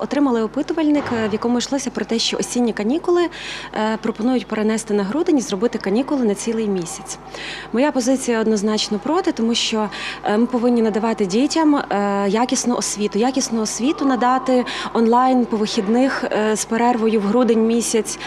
Отримали опитувальник, е, в якому йшлося про те, що осінні канікули е, пропонують перенести на грудень і зробити канікули на цілий місяць. Моя позиція однозначно проти, тому що е, ми повинні надавати дітям якісну освіту, якісну освіту надати онлайн по вихідних з перервою в грудень місяць.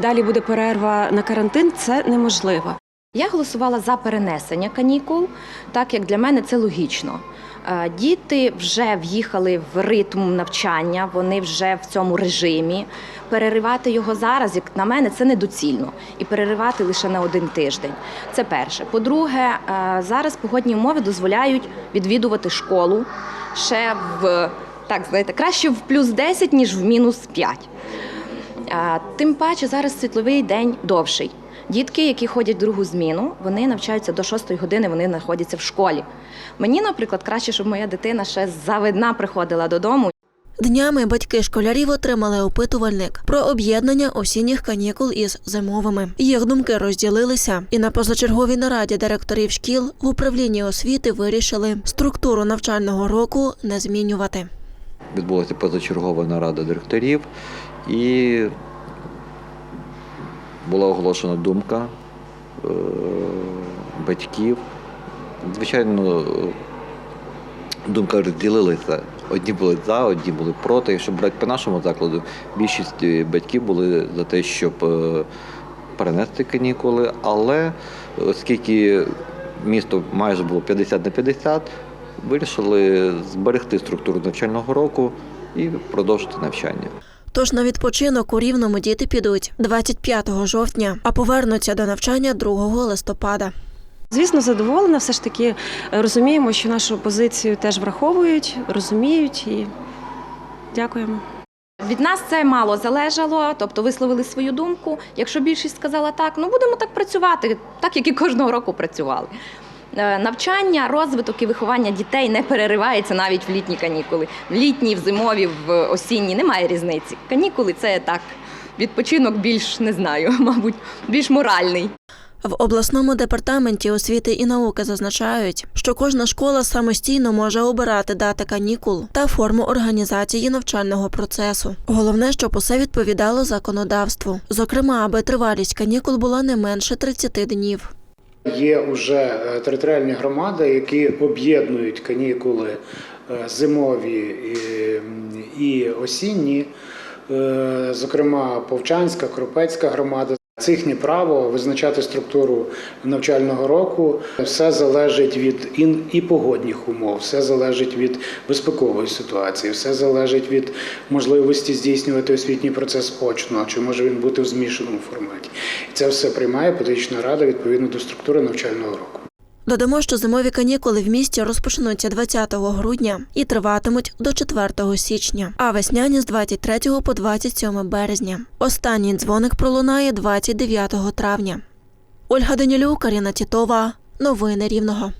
Далі буде перерва на карантин. Це неможливо. Я голосувала за перенесення канікул, так як для мене це логічно. Е, Діти вже в'їхали в ритм навчання, вони вже в цьому режимі. Переривати його зараз, як на мене, це недоцільно. І переривати лише на один тиждень. Це перше. По-друге, е, зараз погодні умови дозволяють відвідувати школу ще в так, знаєте, краще в плюс 10, ніж в мінус 5. Тим паче зараз світловий день довший. Дітки, які ходять в другу зміну, вони навчаються до 6 години, вони знаходяться в школі. Мені, наприклад, краще, щоб моя дитина ще завидна приходила додому. Днями батьки школярів отримали опитувальник про об'єднання осінніх канікул із зимовими. Їх думки розділилися, і на позачерговій нараді директорів шкіл в управлінні освіти вирішили структуру навчального року не змінювати. відбулася позачергова нарада директорів і була оголошена думка е, батьків. Звичайно, е, думка розділилася. Одні були за, одні були проти. Якщо брати по нашому закладу, більшість е, батьків були за те, щоб е, перенести канікули, але оскільки місто майже було 50 на 50, вирішили зберегти структуру навчального року і продовжити навчання. Тож на відпочинок у рівному діти підуть 25 жовтня, а повернуться до навчання 2 листопада. Звісно, задоволена. Все ж таки е, розуміємо, що нашу позицію теж враховують, розуміють і дякуємо. Від нас це мало залежало, тобто висловили свою думку. Якщо більшість сказала так, ну будемо так працювати, так як і кожного року працювали. Е, Навчання, розвиток і виховання дітей не переривається навіть в літні канікули. В літні, в зимові, в осінні немає різниці. Канікули це так. Відпочинок більш не знаю, мабуть, більш моральний. В обласному департаменті освіти і науки зазначають, що кожна школа самостійно може обирати дати канікул та форму організації навчального процесу. Головне, щоб усе відповідало законодавству. Зокрема, аби тривалість канікул була не менше 30 днів. Є вже територіальні громади, які об'єднують канікули е, зимові і- і осінні, Е, зокрема Повчанська, Кропецька громада. Це їхнє право визначати структуру навчального року. Все залежить від і погодних умов, все залежить від безпекової ситуації, все залежить від можливості здійснювати освітній процес очно, чи може він бути в змішаному форматі. Це все приймає педагогічна рада відповідно до структури навчального року. Додамо, що зимові канікули в місті розпочнуться 20 грудня і триватимуть до 4 січня, а весняні з 23 по 27 березня. Останній дзвоник пролунає 29 травня. Ольга Данілюк, Каріна Тітова. Новини Рівного.